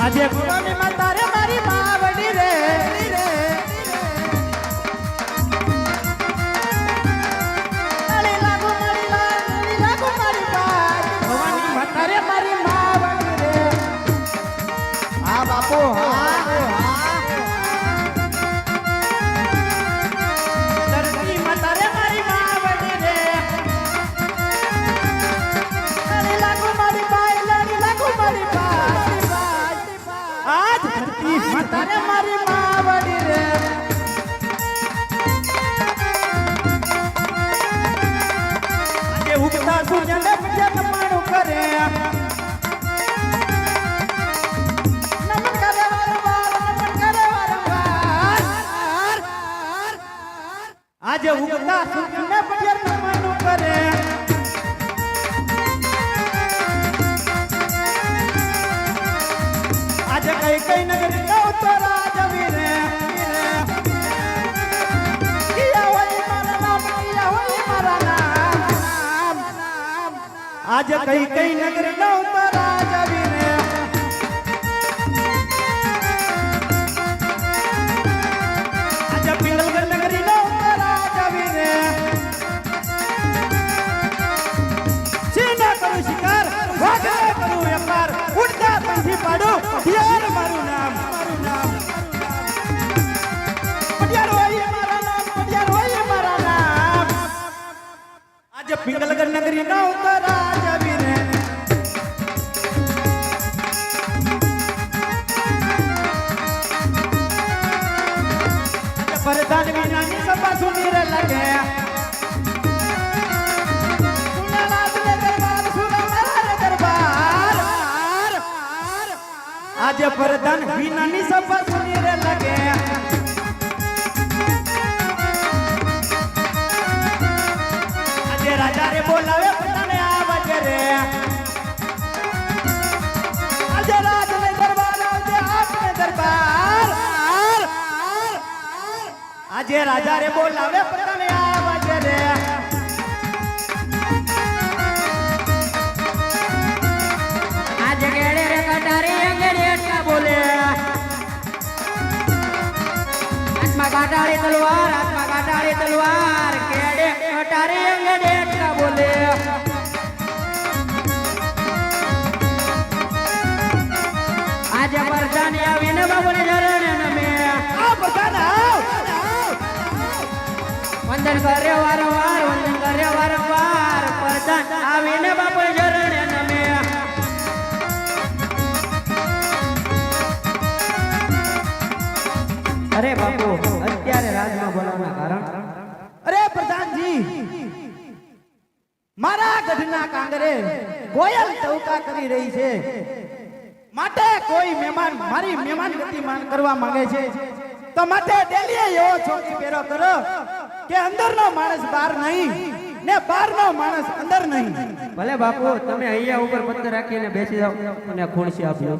આજે આજે ઉગતા સૂર્યને પડિયર નમન કરે. આજે કઈ કઈ નગર મારા નામ આજે કઈ કઈ નગર જાઉં તો નગરી નો રાજવીરે પરધાન વિનાની સભા સુની રે લગે આજે વિનાની સભા સુની રે લગે. આજે રાજા રે બોલાવે પતન આયા બાજે રે. આજે ગેડે રે કટારી અંગેડી એટલા બોલે. હાથમાં કાટાળી તલવાર, હાથમાં કાટાળી તલવાર ગેડે કટારી અંગેડી એટલા બોલે. આજે પરજાની આવીને બાબુને જરણે વંદન કરે વારંવાર, વંદન કરે વારંવાર. પરદાન આવીને બાપુ જરણે નમે અરે બાપુ, અત્યારે રાજમાં બોલવાના કારણ? અરે પ્રધાનજી, મારા ગઢના કાંગરે ગોયલ ટવકા કરી રહી છે. માટે કોઈ મહેમાન મારી મહેમાન ગતિમાન કરવા માંગે છે. તો માટે ડેલીએ એવો છોકરી પેરો કરો. કે અંદરનો માણસ બહાર નહીં, ને બહારનો માણસ અંદર નહીં. ભલે બાપુ, તમે અહીંયા ઉપર પથ્થર રાખીને બેસી જાઓ અને ખુણસી આપ્યો